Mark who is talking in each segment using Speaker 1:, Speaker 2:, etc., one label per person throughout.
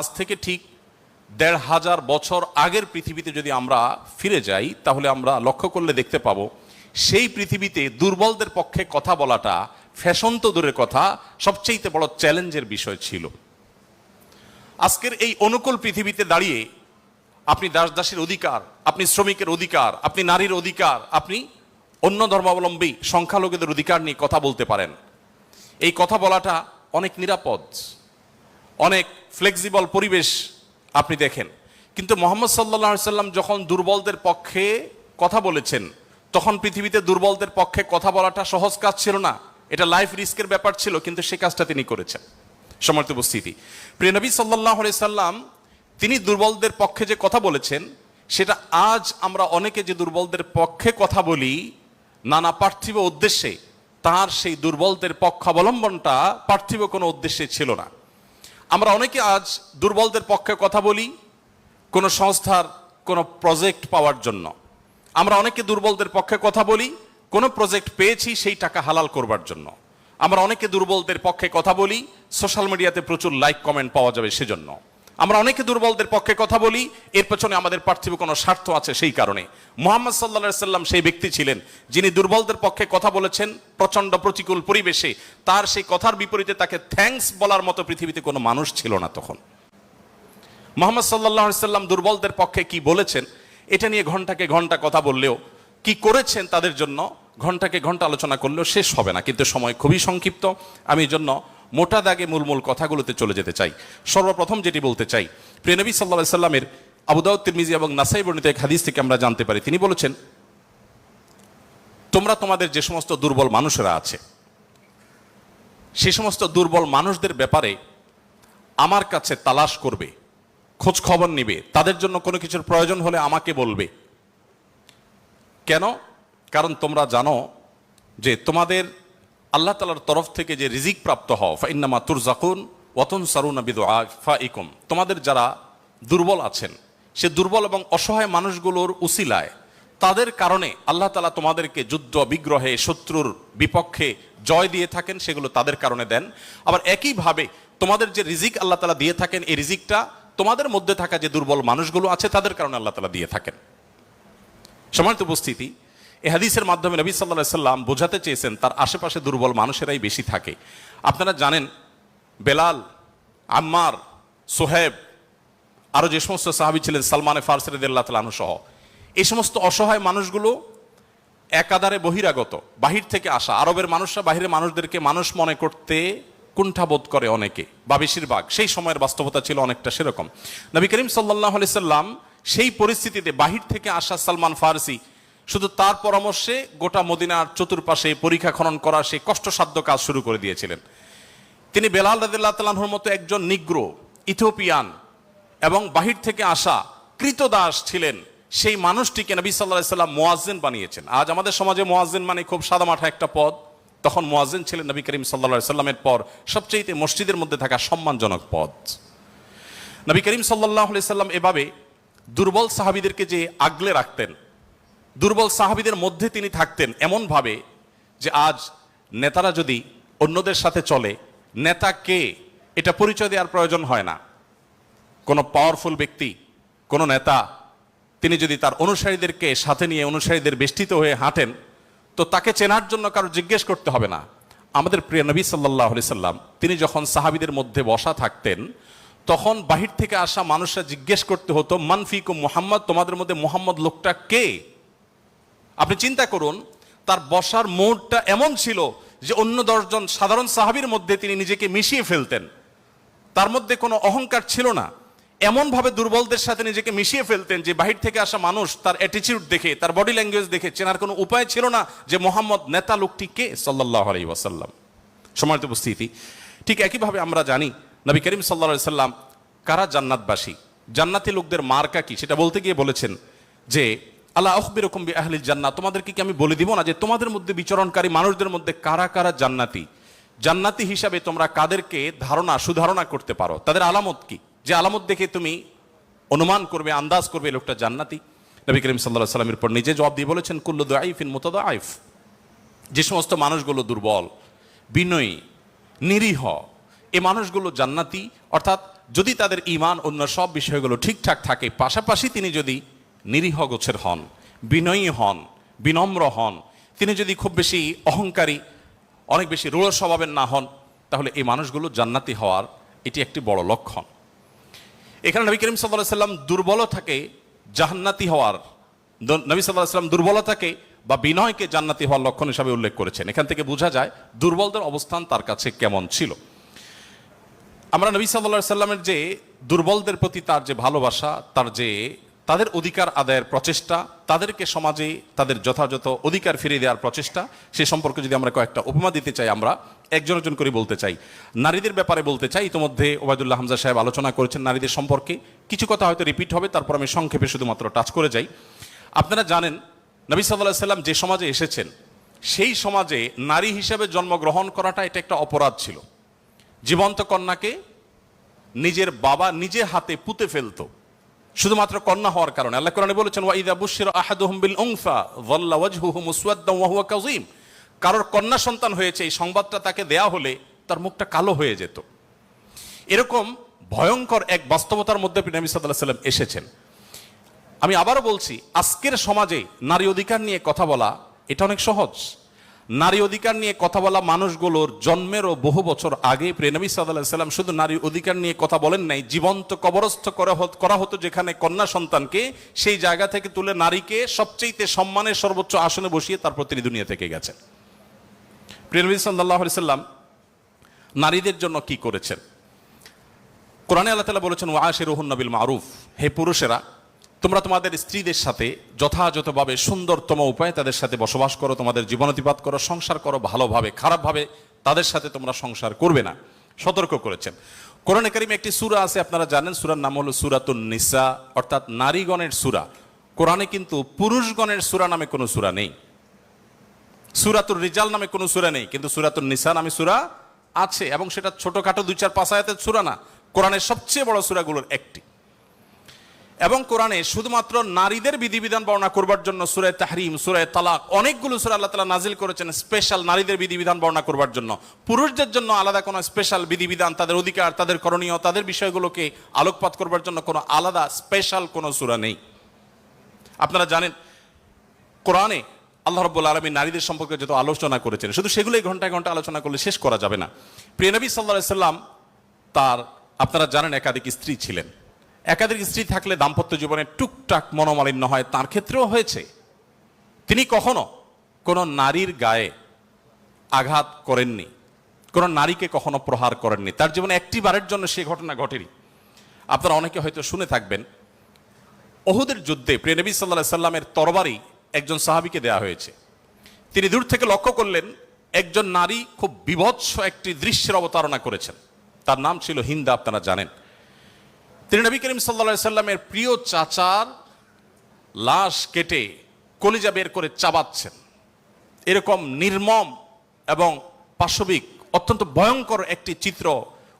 Speaker 1: আজ থেকে ঠিক দেড় হাজার বছর আগের পৃথিবীতে যদি আমরা ফিরে যাই, তাহলে আমরা লক্ষ্য করলে দেখতে পাবো সেই পৃথিবীতে দুর্বলদের পক্ষে কথা বলাটা ফ্যাশন তো দূরের কথা সবচেয়ে বড় চ্যালেঞ্জের বিষয় ছিল। আজকের এই অনুকূল পৃথিবীতে দাঁড়িয়ে আপনি দাস দাসের অধিকার, আপনি শ্রমিকের অধিকার, আপনি নারীর অধিকার, আপনি অন্য ধর্মাবলম্বী সংখ্যালঘুদের অধিকার নিয়ে কথা বলতে পারেন। এই কথা বলাটা অনেক নিরাপদ। অনেক ফ্লেক্সিবল পরিবেশ আপনি দেখেন। কিন্তু মোহাম্মদ সাল্লাহ সাল্লাম যখন দুর্বলদের পক্ষে কথা বলেছেন, তখন পৃথিবীতে দুর্বলদের পক্ষে কথা বলাটা সহজ কাজ ছিল না। এটা লাইফ রিস্কের ব্যাপার ছিল, কিন্তু সে কাজটা তিনি করেছেন। সমর্থ উপস্থিতি। প্রিয় নবী সাল্লাহ সাল্লাম, তিনি দুর্বলদের পক্ষে যে কথা বলেছেন, সেটা আজ আমরা অনেকে যে দুর্বলদের পক্ষে কথা বলি, নানা পার্থিব উদ্দেশ্যে, তার সেই দুর্বলদের পক্ষাবলম্বনটা পার্থিব কোনো উদ্দেশ্যে ছিল না। আমরা অনেকে আজ দুর্বলদের পক্ষে কথা বলি কোনো সংস্থার কোনো প্রজেক্ট পাওয়ার জন্য। আমরা অনেকে দুর্বলদের পক্ষে কথা বলি, কোনো প্রজেক্ট পেয়েছি সেই টাকা হালাল করবার জন্য। আমরা অনেকে দুর্বলদের পক্ষে কথা বলি, সোশ্যাল মিডিয়াতে প্রচুর লাইক, কমেন্ট পাওয়া যাবে সেজন্য। আমরা অনেকে দুর্বলদের পক্ষে কথা বলি, এর পেছনে আমাদের পার্থিব কোনো স্বার্থ আছে সেই কারণে। মোহাম্মদ সাল্লা সাল্লাম সেই ব্যক্তি ছিলেন যিনি দুর্বলদের পক্ষে কথা বলেছেন প্রচণ্ড প্রতিকূল পরিবেশে। তার সেই কথার বিপরীতে তাকে থ্যাঙ্কস বলার মতো পৃথিবীতে কোনো মানুষ ছিল না তখন। মোহাম্মদ সাল্লাহ সাল্লাম দুর্বলদের পক্ষে কি বলেছেন, এটা নিয়ে ঘন্টাকে ঘণ্টা কথা বললেও কি করেছেন তাদের জন্য ঘন্টাকে ঘণ্টা আলোচনা করলেও শেষ হবে না, কিন্তু সময় খুবই সংক্ষিপ্ত। আমি জন্য মোটা দাগে মূল মূল কথাগুলোতে চলে যেতে চাই। সর্বপ্রথম যেটি বলতে চাই, প্রিয়নবী সাল্লাহ সাল্লামের আবুদাউদ তিরমিজি এবং নাসাই বর্ণিত এক হাদিস থেকে আমরা জানতে পারি। তিনি বলেছেন, তোমরা তোমাদের যে সমস্ত দুর্বল মানুষেরা আছে, সে সমস্ত দুর্বল মানুষদের ব্যাপারে আমার কাছে তালাশ করবে খোঁজ খবর নিবে। তাদের জন্য কোনো কিছুর প্রয়োজন হলে আমাকে বলবে। কেন? কারণ তোমরা জানো যে তোমাদের আল্লাহ তালার তরফ থেকে যে রিজিক প্রাপ্ত হও, ফাইন্নামা তুরজাকুন ওয়াতন সারুনা বিদু ইকুম তোমাদের যারা দুর্বল আছেন, সে দুর্বল এবং অসহায় মানুষগুলোর উসিলায়, তাদের কারণে আল্লাহ তালা তোমাদেরকে যুদ্ধ, বিগ্রহে, শত্রুর বিপক্ষে জয় দিয়ে থাকেন, সেগুলো তাদের কারণে দেন। আবার একইভাবে তোমাদের যে রিজিক আল্লাহ তালা দিয়ে থাকেন, এই রিজিকটা তোমাদের মধ্যে থাকা যে দুর্বল মানুষগুলো আছে, তাদের কারণে আল্লাহ তালা দিয়ে থাকেন। সমানিত উপস্থিতি এ হাদিসের মাধ্যমে নবী সাল্লাহ সাল্লাম বোঝাতে চেয়েছেন, তার আশেপাশে দুর্বল মানুষেরাই বেশি থাকে। আপনারা জানেন, বেলাল, আম্মার, সোহেব আরও যে সমস্ত সাহাবি ছিলেন, সালমানে ফারসেরদুল্লাহ তালাহু সহ, এই সমস্ত অসহায় মানুষগুলো একাধারে বহিরাগত, বাহির থেকে আসা। আরবের মানুষরা বাহিরের মানুষদেরকে মানুষ মনে করতে কুণ্ঠাবোধ করে অনেকে, বা বেশিরভাগ। সেই সময়ের বাস্তবতা ছিল অনেকটা সেরকম। নবী করিম সাল্লাহ সাল্লাম সেই পরিস্থিতিতে বাহির থেকে আসা সালমান ফারসি শুধু তার পরামর্শে গোটা মদিনার চতুর্পাশে পরীক্ষা খনন করা সেই কষ্টসাধ্য কাজ শুরু করে দিয়েছিলেন। তিনি বেলাল রাদিল্লাহ তালাহুর মতো একজন নিগ্র ইথোপিয়ান এবং বাহির থেকে আসা কৃতদাস ছিলেন। সেই মানুষটিকে নবী সাল্লাহ সাল্লাম মোয়াজ্জেন বানিয়েছেন। আজ আমাদের সমাজে মোয়াজ্জেন মানে খুব সাদামাঠা একটা পদ। তখন মোয়াজ্জেন ছিলেন নবী করিম সাল্লা সাল্লামের পর সবচেয়ে মসজিদের মধ্যে থাকা সম্মানজনক পদ। নবী করিম সাল্লাহ সাল্লাম এভাবে দুর্বল সাহাবিদেরকে যে আগলে রাখতেন দুর্বল সাহাবিদের মধ্যে তিনি থাকতেন এমনভাবে যে আজ নেতারা যদি অন্যদের সাথে চলে, নেতা কে? এটা পরিচয় দেওয়ার প্রয়োজন হয় না। কোনো পাওয়ারফুল ব্যক্তি, কোনো নেতা, তিনি যদি তার অনুসারীদেরকে সাথে নিয়ে অনুসারীদের বেষ্টিত হয়ে হাঁটেন, তো তাকে চেনার জন্য কারও জিজ্ঞেস করতে হবে না। আমাদের প্রিয় নবী সাল্লাহ সাল্লাম, তিনি যখন সাহাবিদের মধ্যে বসা থাকতেন, তখন বাহির থেকে আসা মানুষরা জিজ্ঞেস করতে হতো মানফিকুম মোহাম্মদ? তোমাদের মধ্যে মোহাম্মদ লোকটা কে? আপনি চিন্তা করুন, তার বসার মোড়টা এমন ছিল যে অন্য দশজন সাধারণ সাহাবির মধ্যে তিনি নিজেকে মিশিয়ে ফেলতেন। তার মধ্যে কোনো অহংকার ছিল না। এমনভাবে দুর্বলদের সাথে নিজেকে মিশিয়ে ফেলতেন যে বাহির থেকে আসা মানুষ তার অ্যাটিচিউড দেখে, তার বডি ল্যাঙ্গুয়েজ দেখে চেনার কোনো উপায় ছিল না যে মোহাম্মদ নেতা লোকটি কে? সাল্লাহ আলাই ওয়াসাল্লাম। সমানিত উপস্থিতি, ঠিক একইভাবে আমরা জানি, নবী করিম সাল্লা সাল্লাম কারা জান্নাতবাসী? জান্নাতি লোকদের মার্কা কি? সেটা বলতে গিয়ে বলেছেন যে আল্লাহ আখবিরকম বি আহলিল জান্নাত তোমাদেরকে কি আমি বলে দিব না যে তোমাদের মধ্যে বিচরণকারী মানুষদের মধ্যে কারা কারা জান্নাতি? জান্নাতি হিসাবে তোমরা কাদেরকে ধারণা, সুধারণা করতে পারো? তাদের আলামত কি? যে আলামত দেখে তুমি অনুমান করবে, আন্দাজ করবে লোকটা জান্নাতি। নবী করিম সাল্লাহ সাল্লামের পর নিজে জবাব দিয়ে বলেছেন, কুল্লু আইফিন মোতাদ আইফ যে সমস্ত মানুষগুলো দুর্বল, বিনয়ী, নিরীহ, এ মানুষগুলো জান্নাতি, অর্থাৎ যদি তাদের ইমান অন্য সব বিষয়গুলো ঠিকঠাক থাকে, পাশাপাশি তিনি যদি নিরীহ গোছের হন, বিনয়ী হন, বিনম্র হন, তিনি যদি খুব বেশি অহংকারী, অনেক বেশি রূঢ় স্বভাবের না হন, তাহলে এই মানুষগুলো জান্নাতি হওয়ার এটি একটি বড় লক্ষণ। এখানে নবী করিম সাল্লাহ সাল্লাম দুর্বলতাকে জান্নাতি হওয়ার নবী সাল্লাহ সাল্লাম দুর্বলতাকে বা বিনয়কে জান্নাতি হওয়ার লক্ষণ হিসাবে উল্লেখ করেছেন। এখান থেকে বোঝা যায় দুর্বলদের অবস্থান তার কাছে কেমন ছিল। আমরা নবী সাল্লাহ সাল্লামের যে দুর্বলদের প্রতি তার যে ভালোবাসা, তার যে তাদের অধিকার আদায়ের প্রচেষ্টা, তাদেরকে সমাজে তাদের যথাযথ অধিকার ফিরিয়ে দেওয়ার প্রচেষ্টা, সে সম্পর্কে যদি আমরা কয়েকটা উপমা দিতে চাই আমরা, একজন একজন করে বলতে চাই। নারীদের ব্যাপারে বলতে চাই, ইতিমধ্যে ওবায়দুল্লাহ হামজা সাহেব আলোচনা করেছেন নারীদের সম্পর্কে। কিছু কথা হয়তো রিপিট হবে, তারপর আমি সংক্ষেপে শুধুমাত্র টাচ করে যাই। আপনারা জানেন, নবী সাল্লাহ সাল্লাম যে সমাজে এসেছেন, সেই সমাজে নারী হিসেবে জন্মগ্রহণ করাটা এটা একটা অপরাধ ছিল। জীবন্ত কন্যাকে নিজের বাবা নিজে হাতে পুঁতে ফেলতো। শুধুমাত্র কন্যা হওয়ার কারণে। আল্লাহ কোরআনে বলেছেন, ওয়াইদা বুশিরা আহাদুহুম বিল উনফা যাল্লা ওয়াজহুহু মুসওয়াদ্দান ওয়া হুয়া কাযীম। কারোর কন্যা সন্তান হয়েছে, এই সংবাদটা তাকে দেয়া হলে তার মুখটা কালো হয়ে যেত। এরকম ভয়ঙ্কর এক বাস্তবতার মধ্যে নবী সাল্লাল্লাহু সাল্লাম এসেছেন। আমি আবারও বলছি, আজকের সমাজে নারী অধিকার নিয়ে কথা বলা, এটা অনেক সহজ। নারী অধিকার নিয়ে কথা বলা মানুষগুলোর জন্মেরও বহু বছর আগে প্রেনবী সাল্লাম শুধু নারী অধিকার নিয়ে কথা বলেন নাই, জীবন্ত কবরস্থ করা হতো যেখানে কন্যা সন্তানকে সেই জায়গা থেকে তুলে নারীকে সবচেয়ে সম্মানের সর্বোচ্চ আসনে বসিয়ে তারপর তিনি দুনিয়া থেকে গেছেন প্রেনবী সাল্লাহ সাল্লাম নারীদের জন্য কি করেছেন? কোরআনে আল্লাহ তালা বলেছেন ওয়াশের রহুন নবিল মারুফ। হে পুরুষেরা তোমরা তোমাদের স্ত্রীদের সাথে যথাযথভাবে সুন্দরতম উপায়ে তাদের সাথে বসবাস করো, তোমাদের জীবনাতিপাত করো, সংসার করো ভালোভাবে, খারাপভাবে তাদের সাথে তোমরা সংসার করবে না। সতর্ক করেছেন। কোরআনে কারিমে একটি সুরা আছে, আপনারা জানেন, সুরার নাম হলো সূরাতুন নিসা, অর্থাৎ নারীগণের সুরা। কোরআনে কিন্তু পুরুষগণের সুরা নামে কোনো সুরা নেই। সুরাতুর রিজাল নামে কোনো সুরা নেই, কিন্তু সুরাতুর নিসা নামে সুরা আছে, এবং সেটা ছোটখাটো দুই চার পাঁচ আয়াতের সুরা না। কোরআনের সবচেয়ে বড় সুরাগুলোর একটি। এবং কোরআনে শুধুমাত্র নারীদের বিধিবিধান বর্ণনা করবার জন্য সুরায় তাহরিম, সুরে তালাক, অনেকগুলো সুরা আল্লাহ তালা নাজিল করেছেন স্পেশাল নারীদের বিধিবিধান বর্ণনা করবার জন্য। পুরুষদের জন্য আলাদা কোনো স্পেশাল বিধিবিধান, তাদের অধিকার, তাদের করণীয়, তাদের বিষয়গুলোকে আলোকপাত করবার জন্য কোনো আলাদা স্পেশাল কোনো সুরা নেই। আপনারা জানেন, কোরআনে আল্লাহ রব্বুল আলমী নারীদের সম্পর্কে যত আলোচনা করেছেন, শুধু সেগুলোই ঘন্টায় ঘণ্টা আলোচনা করলে শেষ করা যাবে না। প্রিয়নবী সাল্লাহ সাল্লাম তার, আপনারা জানেন একাধিক স্ত্রী ছিলেন। একাধিক স্ত্রী থাকলে দাম্পত্য জীবনে টুকটাক মনোমালিন্য হয়, তার ক্ষেত্রেও হয়েছে। তিনি কখনো কোনো নারীর গায়ে আঘাত করেননি, কোনো নারীকে কখনো প্রহার করেননি। তার জীবনে একটি বারের জন্য সে ঘটনা ঘটেনি। আপনারা অনেকে হয়তো শুনে থাকবেন অহুদের যুদ্ধে প্রিয়নবী সাল্লাহ সাল্লামের তরবারি একজন সাহাবিকে দেয়া হয়েছে। তিনি দূর থেকে লক্ষ্য করলেন, একজন নারী খুব বিভৎস একটি দৃশ্যের অবতারণা করেছেন। তার নাম ছিল হিন্দা, আপনারা জানেন। তিনি নবী করিম সাল্লা সাল্লামের প্রিয় চাচার লাশ কেটে কলিজা বের করে চাবাচ্ছেন। এরকম নির্মম এবং পাশবিক, অত্যন্ত ভয়ঙ্কর একটি চিত্র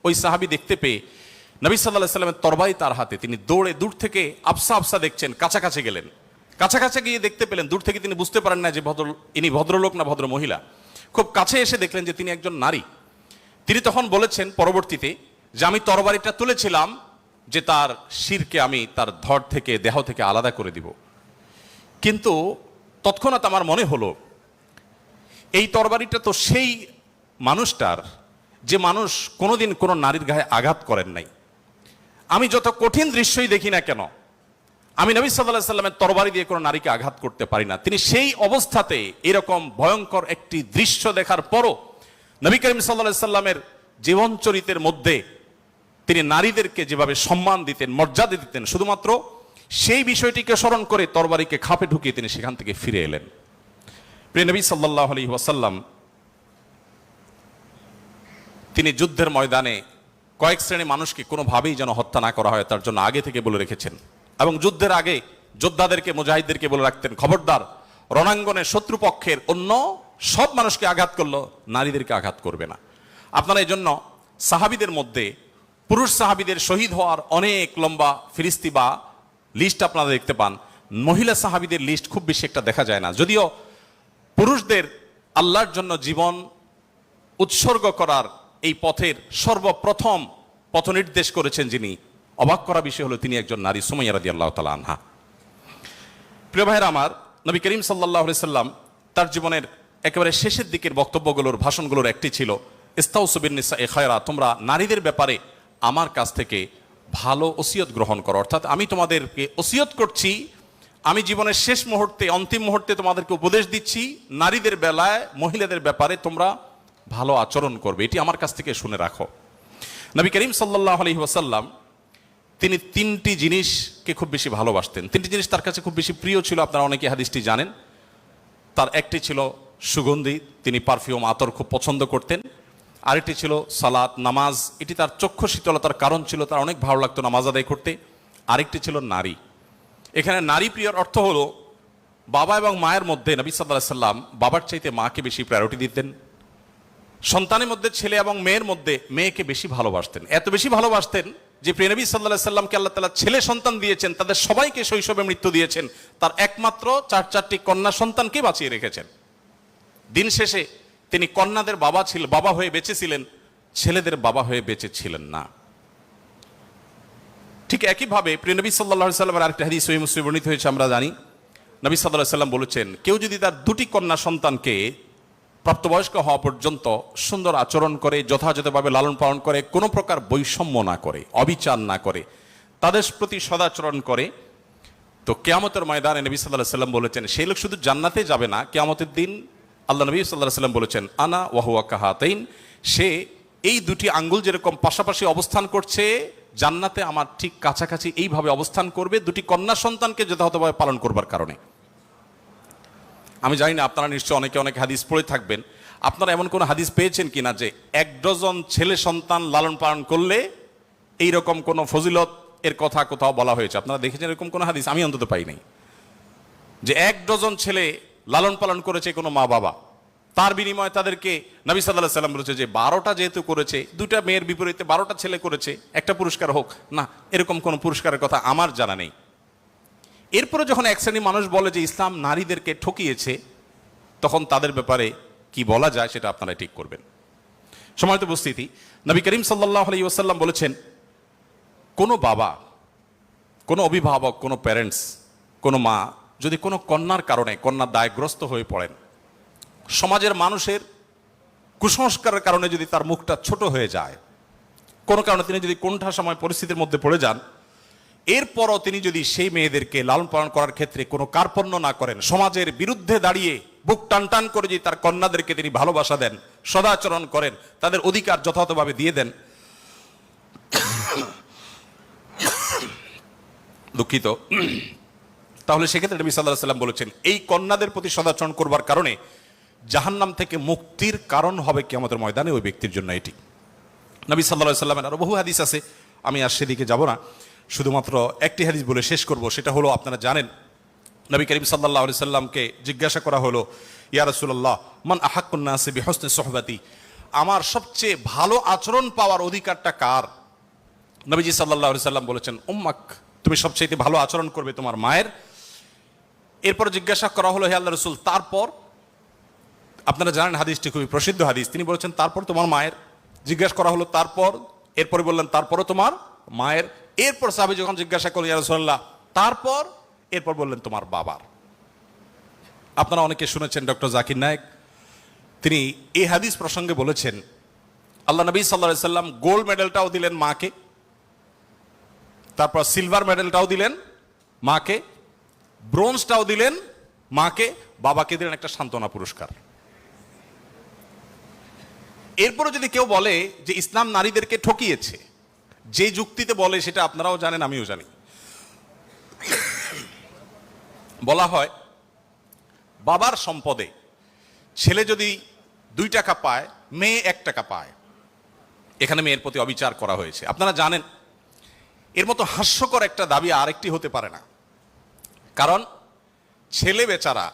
Speaker 1: ওই সাহাবি দেখতে পেয়ে নবী সাল্লাহ সাল্লামের তরবাই তার হাতে। তিনি দৌড়ে দূর থেকে আফসা আফসা দেখছেন, কাছাকাছি গেলেন। কাছাকাছি গিয়ে দেখতে পেলেন, দূর থেকে তিনি বুঝতে পারেন না যে ভদ্র, ইনি ভদ্রলোক না ভদ্র মহিলা। খুব কাছে এসে দেখলেন যে তিনি একজন নারী। তিনি তখন বলেছেন পরবর্তীতে যে, আমি তরবারিটা তুলেছিলাম যে তার শিরকে আমি তার ধর থেকে, দেহ থেকে আলাদা করে দিব। কিন্তু তৎক্ষণাৎ আমার মনে হলো, এই তরবারিটা তো সেই মানুষটার, যে মানুষ কোনোদিন কোনো নারীর গায়ে আঘাত করেন নাই। আমি যত কঠিন দৃশ্যই দেখি না কেন, আমি নবী সাল্লাহ সাল্লামের তরবারি দিয়ে কোনো নারীকে আঘাত করতে পারি না। তিনি সেই অবস্থাতে এরকম ভয়ঙ্কর একটি দৃশ্য দেখার পরও নবী করিম সাল্লাহ সাল্লামের জীবন চরিতের মধ্যে তিনি নারীদেরকে যেভাবে সম্মান দিতেন, মর্যাদা দিতেন, শুধুমাত্র সেই বিষয়টিকে স্মরণ করে তরবারিকে খাপে ঢুকিয়ে তিনি সেখান থেকে ফিরে এলেন। প্রিয় নবী সাল্লাহ আলী ওয়াসাল্লাম তিনি যুদ্ধের ময়দানে কয়েক শ্রেণি মানুষকে কোনোভাবেই যেন হত্যা না করা হয়, তার জন্য আগে থেকে বলে রেখেছেন। এবং যুদ্ধের আগে যোদ্ধাদেরকে, মুজাহিদদেরকে বলে রাখতেন, খবরদার, রণাঙ্গনে শত্রুপক্ষের অন্য সব মানুষকে আঘাত করল, নারীদেরকে আঘাত করবে না। আপনারা এই জন্য সাহাবিদের মধ্যে পুরুষ সাহাবিদের শহীদ হওয়ার অনেক লম্বা ফিরিস্তি বা লিস্ট আপনারা দেখতে পান। মহিলা সাহাবিদের লিস্ট খুব বেশি একটা দেখা যায় না। যদিও পুরুষদের আল্লাহর জন্য জীবন উৎসর্গ করার এই পথের সর্বপ্রথম পথনির্দেশ করেছেন যিনি, অবাক করা বিষয় হলো তিনি একজন নারী, সুমাইয়া রাদি আল্লাহ তালা আনহা। প্রিয় ভাইয়ের আমার, নবী করিম সাল্লাহ সাল্লাম তার জীবনের একেবারে শেষের দিকের বক্তব্যগুলোর ভাষণগুলোর একটি ছিল ইস্তাউসবিনিসা এ খয়রা, তোমরা নারীদের ব্যাপারে আমার কাছ থেকে ভালো ওসিয়ত গ্রহণ করো। অর্থাৎ আমি তোমাদেরকে ওসিয়ত করছি, আমি জীবনের শেষ মুহূর্তে, অন্তিম মুহূর্তে তোমাদেরকে উপদেশ দিচ্ছি, নারীদের বেলায়, মহিলাদের ব্যাপারে তোমরা ভালো আচরণ করবে। এটি আমার কাছ থেকে শুনে রাখো। নবী করিম সাল্লাহ আলহি ওয়াসাল্লাম, তিনি তিনটি জিনিসকে খুব বেশি ভালোবাসতেন। তিনটি জিনিস তার কাছে খুব বেশি প্রিয় ছিল, আপনারা অনেকে হাদিসটি জানেন। তার একটি ছিল সুগন্ধি, তিনি পারফিউম আতর খুব পছন্দ করতেন। আরেকটি ছিল সালাত, নামাজ। এটি তার চক্ষু শীতলতার কারণ ছিল, তার অনেক ভালো লাগতো নামাজ আদায় করতে। আরেকটি ছিল নারী। এখানে নারী প্রিয়র অর্থ হলো, বাবা এবং মায়ের মধ্যে নবী সাল্লাহ সাল্লাম বাবার চাইতে মাকে বেশি প্রায়োরিটি দিতেন। সন্তানের মধ্যে ছেলে এবং মেয়ের মধ্যে মেয়েকে বেশি ভালোবাসতেন। এত বেশি ভালোবাসতেন যে প্রিয়নবী সাল্লাহ সাল্লামকে আল্লাহ তালা ছেলে সন্তান দিয়েছেন, তাদের সবাইকে শৈশবে মৃত্যু দিয়েছেন। তার একমাত্র চার চারটি কন্যা সন্তানকে বাঁচিয়ে রেখেছেন। দিন শেষে তিনি কন্যাদের বাবা ছিল, বাবা হয়ে বেঁচেছিলেন, ছেলেদের বাবা হয়ে বেঁচে ছিলেন না। ঠিক একইভাবে প্রিয়নবী সাল্লাহ সাল্লামের আরেকটা হাদিস সহি মুসলিম বর্ণিত হয়েছে, আমরা জানি। নবী সাল্লাহ সাল্লাম বলেছেন, কেউ যদি তার দুটি কন্যা সন্তানকে প্রাপ্তবয়স্ক হওয়া পর্যন্ত সুন্দর আচরণ করে, যথাযথভাবে লালন পালন করে, কোনো প্রকার বৈষম্য না করে, অবিচার না করে, তাদের প্রতি সদাচরণ করে, তো কেয়ামতের ময়দানে নবী সাল্লাহ সাল্লাম বলেছেন, সেই লোক শুধু জান্নাতে যাবে না, কেয়ামতের দিন আল্লাহ নবী সাল্লাহ সাল্লাম বলেছেন, আনা ওয়াহুয়া কাহাতাইন সে এই দুটি আঙ্গুল যেরকম পাশাপাশি অবস্থান করছে, জান্নাতে আমার ঠিক কাছাকাছি এইভাবে অবস্থান করবে, দুটি কন্যা সন্তানকে যথাযথভাবে পালন করবার কারণে। আমি জানি না, আপনারা নিশ্চয় অনেকে অনেক হাদিস পড়ে থাকবেন। আপনারা এমন কোন হাদিস পেয়েছেন কিনা যে এক ডজন ছেলে সন্তান লালন পালন করলে এই রকম কোনো ফজিলত এর কথা কোথাও বলা হয়েছে? আপনারা দেখেছেন এরকম কোনো হাদিস? আমি অন্তত পাই নাই। যে এক ডজন ছেলে লালন পালন করেছে কোনো মা বাবা। তার বিনিময়ে তাদেরকে নবী সাল্লাহ সাল্লাম বলেছে যে, বারোটা যেহেতু করেছে দুটা মেয়ের বিপরীতে বারোটা ছেলে করেছে, একটা পুরস্কার হোক। না, এরকম কোনো পুরস্কারের কথা আমার জানা নেই। এরপরে যখন এক শ্রেণি মানুষ বলে যে, ইসলাম নারীদেরকে ঠকিয়েছে, তখন তাদের ব্যাপারে কি বলা যায় সেটা আপনারা ঠিক করবেন। সময়ত উপস্থিতি, নবী করিম সাল্লাহ আলী ওসাল্লাম বলেছেন, কোনো বাবা, কোনো অভিভাবক, কোনো প্যারেন্টস কোনো মা যদি কোনো কন্যার কারণে কন্যা দায়গ্রস্ত হয়ে পড়েন, সমাজের মানুষের কুসংস্কারের কারণে যদি তার মুখটা ছোট হয়ে যায়, কোনো কারণে তিনি যদি কোনটা সময় পরিস্থিতির মধ্যে পড়ে যান, এরপরও তিনি যদি সেই মেয়েদেরকে লালন পালন করার ক্ষেত্রে কোনো কার্পণ্য না করেন, সমাজের বিরুদ্ধে দাঁড়িয়ে বুক টান টান করে যদি তার কন্যাদেরকে তিনি ভালোবাসা দেন, সদাচরণ করেন, তাদের অধিকার যথাযথভাবে দিয়ে দেন, দুঃখিত। তাহলে সেক্ষেত্রে নবী সাল্লাহ সাল্লাম বলেছেন, এই কন্যাদের প্রতি সদাচরণ করবার কারণে জাহান্নাম থেকে মুক্তির কারণ হবে কি আমাদের ময়দানে ওই ব্যক্তির জন্য এটি। নবী সাল্লাহ সাল্লামের আরও বহু হাদিস আছে, আমি আর সেদিকে যাব না। শুধুমাত্র একটি হাদিস বলে শেষ করব, সেটা হলো আপনারা জানেন, নবী করিম সাল্লাহ আলি সাল্লামকে জিজ্ঞাসা করা হলো, ইয়া রসুল্লাহ মান আহাক্কুন্না আসিবি হসনে সোহবাতি? আমার সবচেয়ে ভালো আচরণ পাওয়ার অধিকারটা কার? নবীজি সাল্লাহ সাল্লাম বলেছেন, উম্মাক, তুমি সবচেয়ে ভালো আচরণ করবে তোমার মায়ের এরপর জিজ্ঞাসা করা হলো, হে আল্লাহ রসুল, তারপর আপনারা জানেন হাদিসটি খুবই প্রসিদ্ধ হাদিস। তিনি বলেছেন, তারপর তোমার মায়ের জিজ্ঞাসা করা হলো, তারপর? এরপরে বললেন, তারপরও তোমার মায়ের এরপর সাহাবি যখন জিজ্ঞাসা করলেন ইয়ারসোল্লাহ তারপর? এরপর বললেন, তোমার বাবার। আপনারা অনেকে শুনেছেন ডক্টর জাকির নায়ক। তিনি এই হাদিস প্রসঙ্গে বলেছেন, আল্লাহ নবী সাল্লা সাল্লাম গোল্ড মেডেলটাও দিলেন মাকে, তারপর সিলভার মেডেলটাও দিলেন মাকে ব্রোঞ্জটাও দিলেন মাকে, বাবাকে দিলেন একটা সান্ত্বনা পুরস্কার। এরপরে যদি কেউ বলে যে ইসলাম নারীদেরকে ঠকিয়েছে, যে যুক্তিতে বলে সেটা আপনারাও জানেন, আমিও জানি। বলা হয়, বাবার সম্পদে ছেলে যদি দুই টাকা পায়, মেয়ে এক টাকা পায়। এখানে মেয়ের প্রতি অবিচার করা হয়েছে। আপনারা জানেন, এর মতো হাস্যকর একটা দাবি আরেকটি হতে পারে না। কারণ ছেলে বেচারা,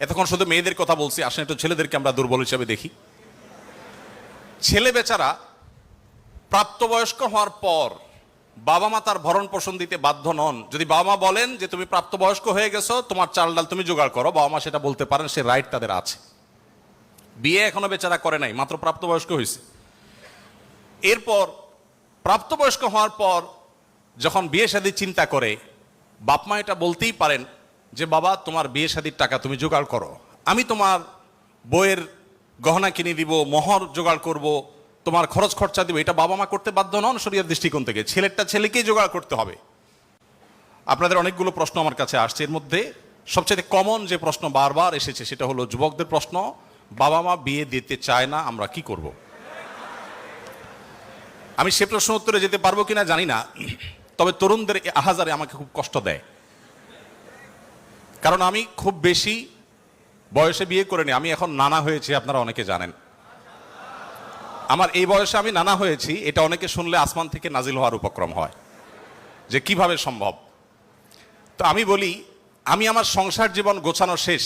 Speaker 1: এতক্ষণ শুধু মেয়েদের কথা বলছি আসলে একটু ছেলেদেরকে আমরা দুর্বল হিসেবে দেখি। ছেলে বেচারা প্রাপ্তবয়স্ক হওয়ার পর বাবা মা তার ভরণ পোষণ দিতে বাধ্য নন। যদি বাবা মা বলেন যে, তুমি প্রাপ্তবয়স্ক হয়ে গেছো, তোমার চাল ডাল তুমি জোগাড় করো। বাবা মা সেটা বলতে পারেন, সে রাইট তাদের আছে। বিয়ে এখনও বেচারা করে নাই, মাত্র প্রাপ্তবয়স্ক হয়েছে। এরপর প্রাপ্তবয়স্ক হওয়ার পর যখন বিয়ে শাদী চিন্তা করে বাপ মা এটা বলতেই পারেন যে, বাবা, তোমার বিয়ে শাদীর টাকা তুমি জোগাড় করো। আমি তোমার বইয়ের গহনা কিনে দিব, মোহর জোগাড় করব, তোমার খরচ খরচা দিব। এটা বাবা মা করতে বাধ্য নন শরীরের দৃষ্টিকোণ থেকে। ছেলেরটা ছেলেকেই জোগাড় করতে হবে। আপনাদের অনেকগুলো প্রশ্ন আমার কাছে আসছে। এর মধ্যে সবচেয়ে কমন যে প্রশ্ন বারবার এসেছে, সেটা হলো যুবকদের প্রশ্ন, বাবা মা বিয়ে দিতে চায় না, আমরা কি করব? আমি সে প্রশ্ন উত্তরে যেতে পারব কিনা জানি না। তবে তরুণদের আহাজারে আমাকে খুব কষ্ট দেয়। কারণ আমি খুব বেশি বয়সে বিয়ে করিনি, আমি এখন নানা হয়েছি, আপনারা অনেকে জানেন। আমার এই বয়সে আমি নানা হয়েছি, এটা অনেকে শুনলে আসমান থেকে নাজিল হওয়ার উপক্রম হয়, যে কীভাবে সম্ভব। তো আমি বলি, আমি আমার সংসার জীবন গোছানো শেষ।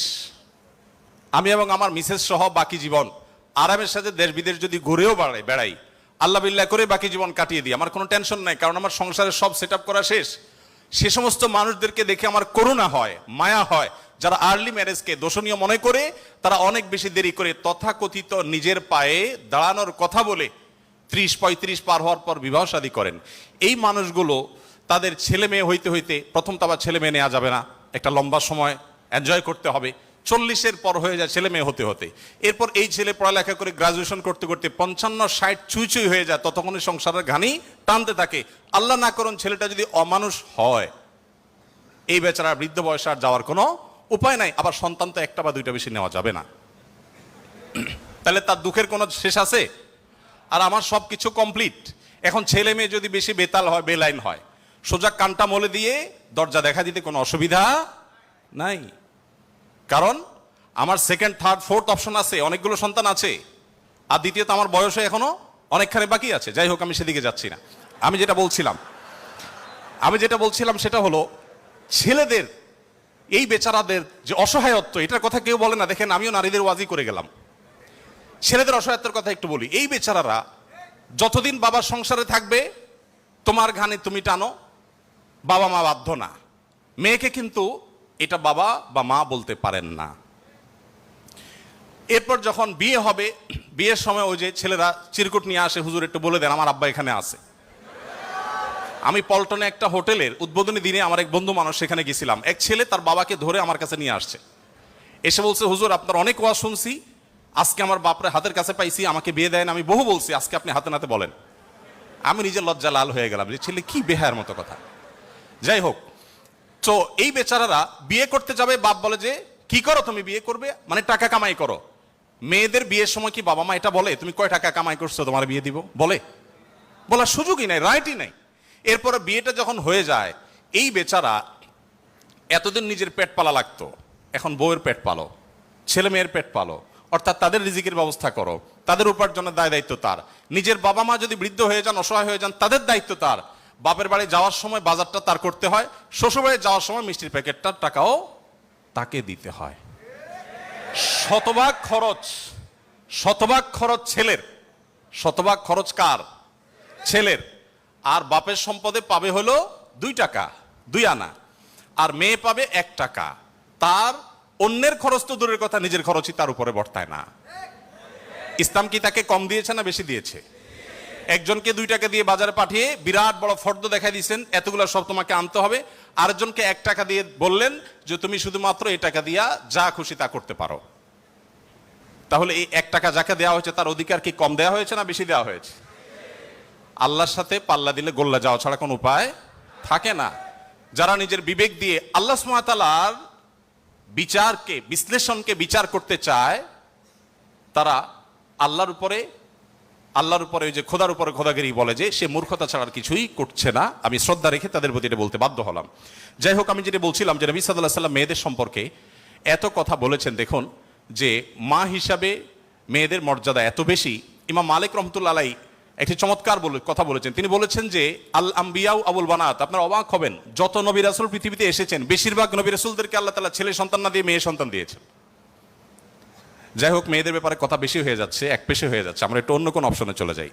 Speaker 1: আমি এবং আমার মিসেস সহ বাকি জীবন, আরামের সাথে দেশ বিদেশ যদি ঘুরেও বেড়াই বেড়াই আল্লাহ বিল্লাহ করে বাকি জীবন কাটিয়ে দিই। আমার কোনো টেনশন নাই, কারণ আমার সংসারের সব সেট করা শেষ। সে সমস্ত মানুষদেরকে দেখে আমার করুণা হয়, মায়া হয়। যারা আর্লি ম্যারেজকে দোষণীয় মনে করে, তারা অনেক বেশি দেরি করে তথাকথিত নিজের পায়ে দাঁড়ানোর কথা বলে ত্রিশ, পঁয়ত্রিশ পার হওয়ার পর বিবাহ শাদী করেন। এই মানুষগুলো তাদের ছেলে মেয়ে হইতে হইতে প্রথম তো আবার ছেলে মেয়ে নেওয়া যাবে না। একটা লম্বা সময় এনজয় করতে হবে। চল্লিশের পর হয়ে যায় ছেলে মেয়ে হতে হতে। এরপর এই ছেলে পড়ালেখা করে গ্রাজুয়েশন করতে করতে পঞ্চান্ন, ষাট চুই চুই হয়ে যায়, ততক্ষণে সংসারের ঘানি টানতে থাকে। আল্লাহ না করুন ছেলেটা যদি অমানুষ হয়, এই বেচারা বৃদ্ধ বয়সে আর যাওয়ার কোনো উপায় নাই, আবার সন্তান তো একটা বা দুইটা বেশি নেওয়া যাবে না। তাহলে তার দুঃখের কোনো শেষ আছে? আর আমার সব কিছু কমপ্লিট এখন ছেলে মেয়ে যদি বেশি বেতাল হয়, বেলাইন হয়, সোজা কানটা মলে দিয়ে দরজা দেখা দিতে কোনো অসুবিধা নাই। কারণ আমার সেকেন্ড থার্ড ফোর্থ অপশন আছে, অনেকগুলো সন্তান আছে, আর দ্বিতীয়ত আমার বয়সে এখনও অনেকখানি বাকি আছে। যাই হোক, আমি সেদিকে যাচ্ছি না। আমি যেটা বলছিলাম, আমি যেটা বলছিলাম সেটা হলো, ছেলেদের, এই বেচারাদের যে অসহায়ত্ব, এটার কথা কেউ বলে না, দেখেন আমিও নারীদের ওয়াজি করে গেলাম। ছেলেদের অসহায়ত্বের কথা একটু বলি, এই বেচারারা যতদিন বাবার সংসারে থাকবে, তোমার ঘানে তুমি টানো, বাবা মা বাধ্য না। মেয়েকে কিন্তু এটা বাবা বা মা বলতে পারেন না। এরপর যখন বিয়ে হবে, বিয়ের সময় ওই যে ছেলেরা চিরকুট নিয়ে আসে, হুজুর একটু বলে দেন, আমার আব্বা এখানে আছে। আমি পল্টনে একটা হোটেলের উদ্বোধনী দিনে আমার এক বন্ধু মানুষ সেখানে গেছিলাম। এক ছেলে তার বাবাকে ধরে আমার কাছে নিয়ে আসছে। এসে বলছে, হুজুর, আপনার অনেক ওয়াজ শুনছি। আজকে আমার বাপরে হাতের কাছে পাইছি, আমাকে বিয়ে দেন, আমি বহু বলছি, আজকে আপনি হাতে নাতে বলেন। আমি নিজের লজ্জা লাল হয়ে গেলাম। যে ছেলে কি বেহার মতো কথা। যাই হোক তো এই বেচারারা বিয়ে করতে যাবে, বাপ বলে যে, কি করো তুমি বিয়ে করবে? মানে টাকা কামাই করো। মেয়েদের বিয়ের সময় কি বাবা মা এটা বলে? তুমি কয় টাকা কামাই করছ? তোমার বিয়ে দিব? বলে। বলার সুযোগই নাই রাইটই নাই। এরপরে বিয়েটা যখন হয়ে যায়, এই বেচারা এতদিন নিজের পেট পালা লাগতো। এখন বউয়ের পেট পালো, ছেলে মেয়ের পেট পালো। অর্থাৎ তাদের রিজিকের ব্যবস্থা করো। তাদের উপার্জনের দায় দায়িত্ব তার। নিজের বাবা মা যদি বৃদ্ধ হয়ে যান, অসহায় হয়ে যান, তাদের দায়িত্ব তার। বাপের বাড়ি যাওয়ার সময় বাজারটা তার করতে হয়, শ্বশুরবাড়ি যাওয়ার সময় মিষ্টির প্যাকেটটার টাকাও তাকে দিতে হয়। শতভাগ খরচ শতভাগ খরচ ছেলের। শতভাগ খরচ কার? ছেলের। আর বাপের সম্পদে পাবে হলো দুই টাকা, দুই আনা। আর মেয়ে পাবে এক টাকা। তার অন্যের খরচ তো দূরের কথা, নিজের খরচই তার উপরে বর্তায় না। ইসলাম কি তাকে কম দিয়েছে না বেশি দিয়েছে? একজনকে দুই টাকা দিয়ে বাজারে পাঠিয়ে বিরাট বড় ফর্দ দেখাই দিয়েছেন, এতগুলো সব তোমাকে আনতে হবে। আরেকজনকে এক টাকা দিয়ে বললেন যে, তুমি শুধুমাত্র এই টাকা দিয়া যা খুশি তা করতে পারো। তাহলে এই এক টাকা যাকে দেওয়া হয়েছে, তার অধিকার কি কম দেওয়া হয়েছে না বেশি দেওয়া হয়েছে? আল্লাহর সাথে পাল্লা দিলে গোল্লা যাওয়া ছাড়া কোনো উপায় থাকে না। যারা নিজের বিবেক দিয়ে আল্লাহ সুমাতালার বিচারকে, বিশ্লেষণকে বিচার করতে চায়, তারা আল্লাহর উপরে আল্লাহর উপরে ওই যে খোদার উপরে খোদাগিরি বলে যে, সে মূর্খতা ছাড়ার কিছুই করছে না। আমি শ্রদ্ধা রেখে তাদের প্রতি এটা বলতে বাধ্য হলাম। যাই হোক, আমি যেটা বলছিলাম যে, নবী সাল্লাহ সাল্লাম মেয়েদের সম্পর্কে এত কথা বলেছেন, দেখুন, যে মা হিসাবে মেয়েদের মর্যাদা এত বেশি। ইমাম মালিক রহমতুল্লা আলাই একটি চমৎকার বলে, কথা বলেছেন। তিনি বলেছেন যে, আল আম্বিয়াউ আবুল বানাত, আপনারা অবাক হবেন, যত নবী রাসুল পৃথিবীতে এসেছেন, বেশিরভাগ নবী রাসুলদেরকে আল্লাহ তালা ছেলে সন্তান না দিয়ে মেয়ে সন্তান দিয়েছেন। যাই হোক, মেয়েদের ব্যাপারে কথা বেশি হয়ে যাচ্ছে, এক পেশে হয়ে যাচ্ছে। আমরা একটু অন্য কোনো অপশনে চলে যাই।